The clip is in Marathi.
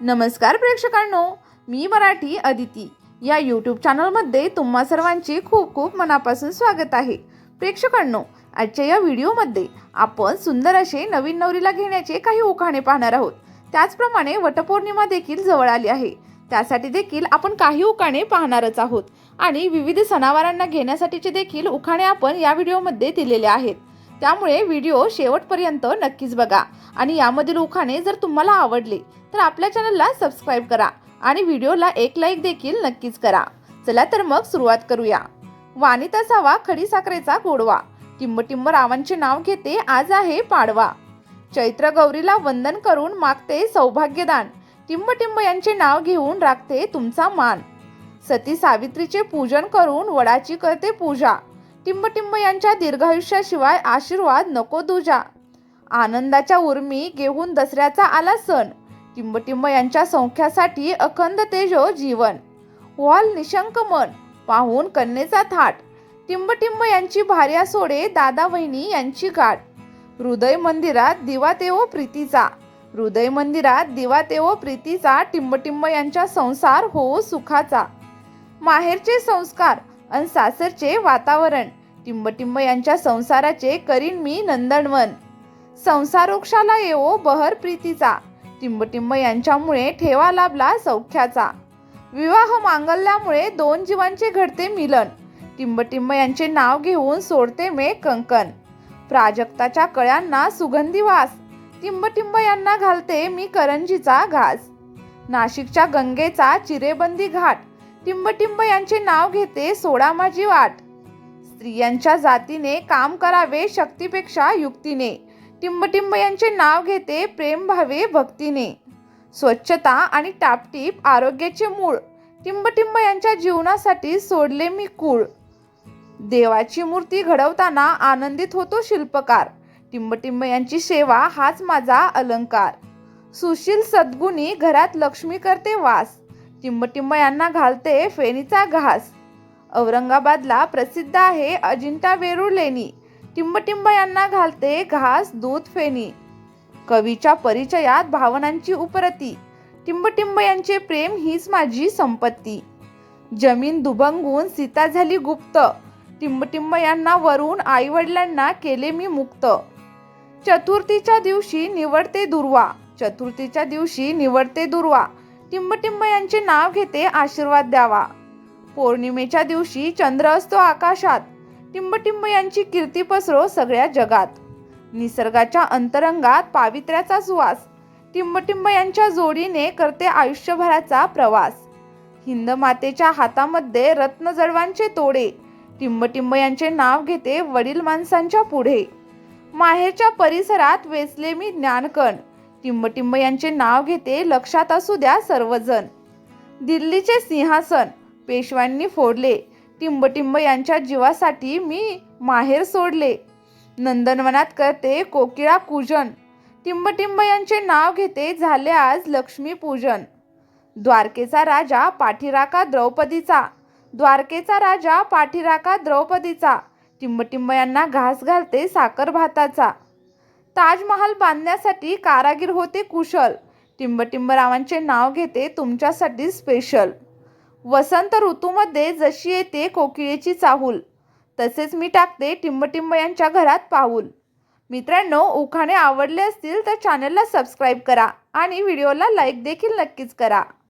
नमस्कार प्रेक्षकांनो मी मराठी अदिती. या यूट्यूब चॅनलमध्ये तुम्हा सर्वांचे खूप खूप मनापासून स्वागत आहे. प्रेक्षकांनो आजच्या या व्हिडिओमध्ये आपण सुंदर असे नवीन नवरीला घेण्याचे काही उखाणे पाहणार आहोत. त्याचप्रमाणे वटपौर्णिमा देखील जवळ आली आहे. त्यासाठी देखील आपण काही उखाणे पाहणारच आहोत आणि विविध सणावारांना घेण्यासाठीचे देखील उखाणे आपण या व्हिडिओमध्ये दिलेले आहेत. त्यामुळे व्हिडिओ शेवटपर्यंत नक्कीच बघा आणि यामधील उखाणे जर तुम्हाला आवडले तर आपल्या चॅनलला सबस्क्राईब करा आणि व्हिडिओला एक लाईक देखील नक्कीच करा. चला तर मग सुरुवात करूया. वाणीत असावा खडी साखरेचा गोडवा. टिंबटिंब रावांचे नाव घेते आज आहे पाडवा. चैत्र गौरीला वंदन करून मागते सौभाग्यदान. टिंबटिंब यांचे नाव घेऊन राखते तुमचा मान. सती सावित्रीचे पूजन करून वडाची करते पूजा. टिंबटिंब यांच्या दीर्घायुष्याशिवाय आशीर्वाद नको दुजा. आनंदाच्या उर्मी घेऊन दसऱ्याचा आला सण. टिंबटिंब यांच्या संख्यासाठी अखंड तेजो जीवन. व्हाल निशंक मन पाहून कन्येचा थाट. टिंबटिंब यांची भार्या सोडे दादा वहिनी यांची गाठ. हृदय मंदिरात दिवा तेवो प्रीतीचा. हृदय मंदिरात दिवा तेवो प्रीतीचा टिंबटिंब यांच्या संसार हो सुखाचा. माहेरचे संस्कार अन सासरचे वातावरण. टिंबटिंब यांच्या संसाराचे करीन मी नंदनवन. संसारोक्षाला येवो बहर प्रीतीचा. टिंबटिंब यांच्यामुळे ठेवा लाभला सौख्याचा. विवाह मांगल्यामुळे दोन जीवांचे घडते मिलन. टिंबटिंब यांचे नाव घेऊन सोडते मे कंकण. प्राजक्ताच्या कळ्यांना सुगंधी वास. टिंबटिंब यांना घालते मी करंजीचा घास. नाशिकच्या गंगेचा चिरेबंदी घाट. टिंबटिंब यांचे नाव घेते सोडा माझी वाट. स्त्रियांच्या जातीने काम करावे शक्तीपेक्षा युक्तीने. टिंबटिंब यांचे नाव घेते प्रेम भावे भक्तीने. स्वच्छता आणि टापटीप आरोग्याचे मूळ. टिंबटिंब यांच्या जीवनासाठी सोडले मी कूळ. देवाची मूर्ती घडवताना आनंदित होतो शिल्पकार. टिंबटिंब यांची सेवा हाच माझा अलंकार. सुशील सद्गुणी घरात लक्ष्मी करते वास. टिंबटिंब यांना घालते फेणीचा घास. औरंगाबादला प्रसिद्ध आहे अजिंठा वेरूळ लेणी. टिंबटिंब यांना घालते घास दूध फेणी. कवीच्या परिचयात भावनांची उपरती. टिंबटिंब यांचे प्रेम हीच माझी संपत्ती. जमीन दुभंगून सीता झाली गुप्त. टिंबटिंब यांना वरून आई वडिलांना केले मी मुक्त. चतुर्थीच्या दिवशी निवडते दुर्वा. चतुर्थीच्या दिवशी निवडते दुर्वा. टिंबटिंब यांचे नाव घेते आशीर्वाद द्यावा. पौर्णिमेच्या दिवशी चंद्र असतो आकाशात. टिंबटिंब यांची कीर्ती पसरो सगळ्या जगात. निसर्गाच्या अंतरंगात पावित्र्याचा सुवास. टिंबटिंब यांच्या जोडीने करते आयुष्यभराचा प्रवास. हिंद मातेच्या हातामध्ये रत्न जडवांचे तोडे. टिंबटिंब यांचे नाव घेते वडील माणसांच्या पुढे. माहेरच्या परिसरात वेचले मी ज्ञानकण. टिंबटिंब यांचे नाव घेते लक्षात असू द्या सर्वजण. दिल्लीचे सिंहासन. पेशव्यांनी फोडले. टिंबटिंब यांच्या जीवासाठी मी माहेर सोडले. नंदनवनात करते कोकिळा पूजन टिंबटिंब यांचे नाव घेते झाले आज लक्ष्मीपूजन. द्वारकेचा राजा पाठीराका द्रौपदीचा. द्वारकेचा राजा पाठीराका द्रौपदीचा. टिंबटिंब यांना घास घालते साखर भाताचा. ताजमहाल बांधण्यासाठी कारागीर होते कुशल. टिंबटिंबरावांचे नाव घेते तुमच्यासाठी स्पेशल वसंत ऋतूमध्ये जशी येते कोकिळेची चाहूल तसेच मी टाकते टिंबटिंब यांच्या घरात पाऊल. मित्रांनो उखाणे आवडले असतील तर चॅनलला सबस्क्राईब करा आणि व्हिडिओला लाईक देखील नक्कीच करा.